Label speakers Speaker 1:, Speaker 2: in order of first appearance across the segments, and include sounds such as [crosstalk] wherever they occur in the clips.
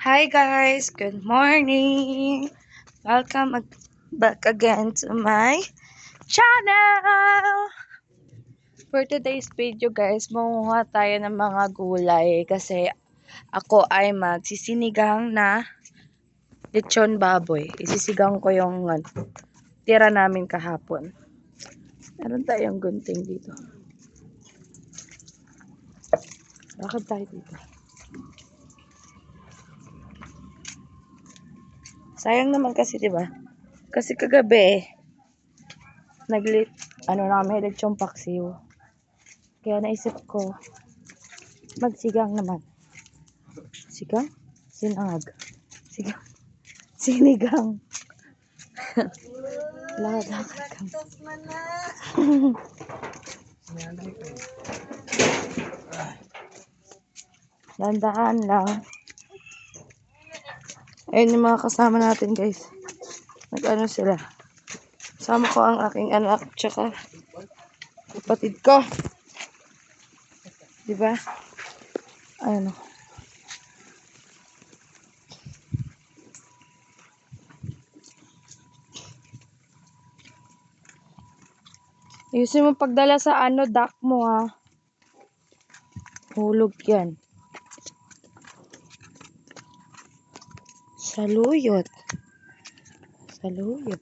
Speaker 1: Hi guys, good morning. Welcome back again to my channel. For today's video guys, manguha tayo ng mga gulay kasi ako ay magsisinigang na lechon baboy. Isisigang ko yung ano, tira namin kahapon. Meron tayong gunting dito. Lakad tayo dito. Sayang naman kasi, 'di ba? Kasi kagabi naglit ano namin lechong paksiw. Kaya naisip ko magsigang naman. Sigang? Sinangag. Sigang. [laughs] Sinigang. Lakad-lakad kami. Dandaan lang. Ayun yung mga kasama natin guys. Nag-ano sila. Kasama ko ang aking anak tsaka kapatid ko. Diba? Ayun o. Ayusin mo pagdala sa ano, duck mo ha. Hulog yan. Saluyot. Saluyot.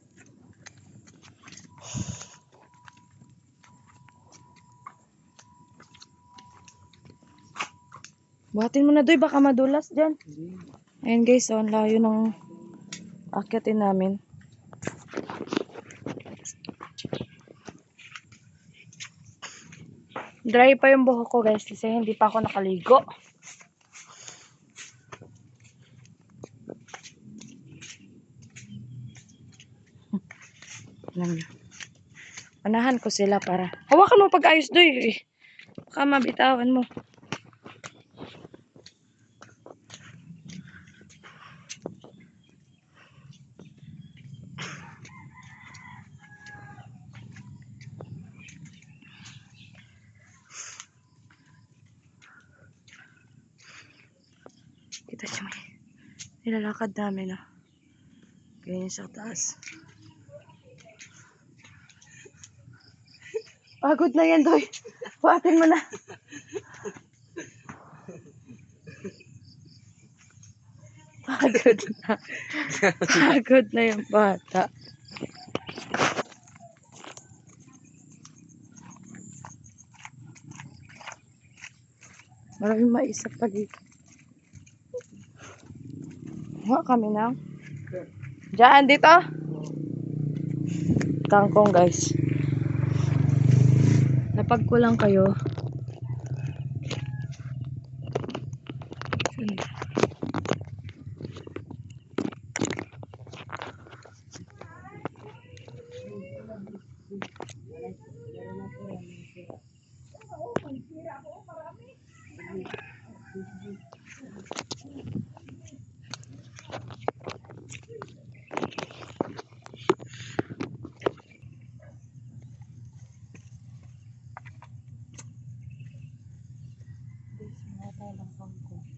Speaker 1: Buhatin mo na doy, baka madulas dyan. Ayan guys, oh, ang layo ng akyatin namin. Dry pa yung buhok ko guys kasi hindi pa ako nakaligo. Alam niyo. Manahan ko sila para. Hawakan mo pag ayos doy. Eh. Baka mabitawan mo. Kita siya may nilalakad namin ah. Ganyan sa taas. Pagod na yan, Doy. Buhatin mo na. Pagod na. Pagod na yung bata. Maraming maisap pa dito. Nga kami na. Diyan, dito. Kangkong, guys. Napag ko Helm.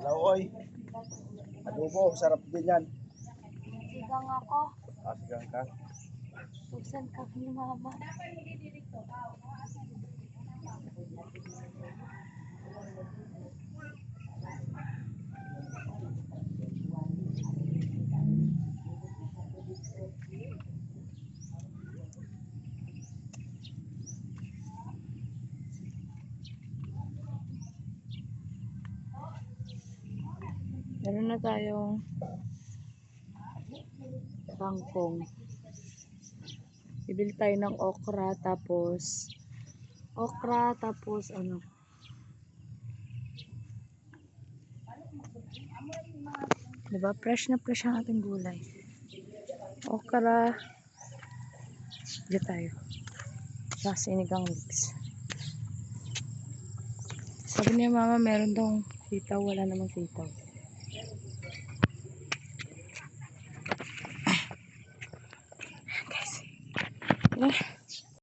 Speaker 2: Laoy. Adobo, sarap din yan.
Speaker 1: Sigang ako.
Speaker 2: Asigang ka.
Speaker 1: Susan ka ni mama. Meron na tayong kangkong. Bibili tayo ng okra tapos okra tapos ano Diba? Fresh na fresh ang ating gulay. Okra. Diyan tayo. Sa sinigang mix. Sabi niya mama meron daw sitaw. Wala namang sitaw.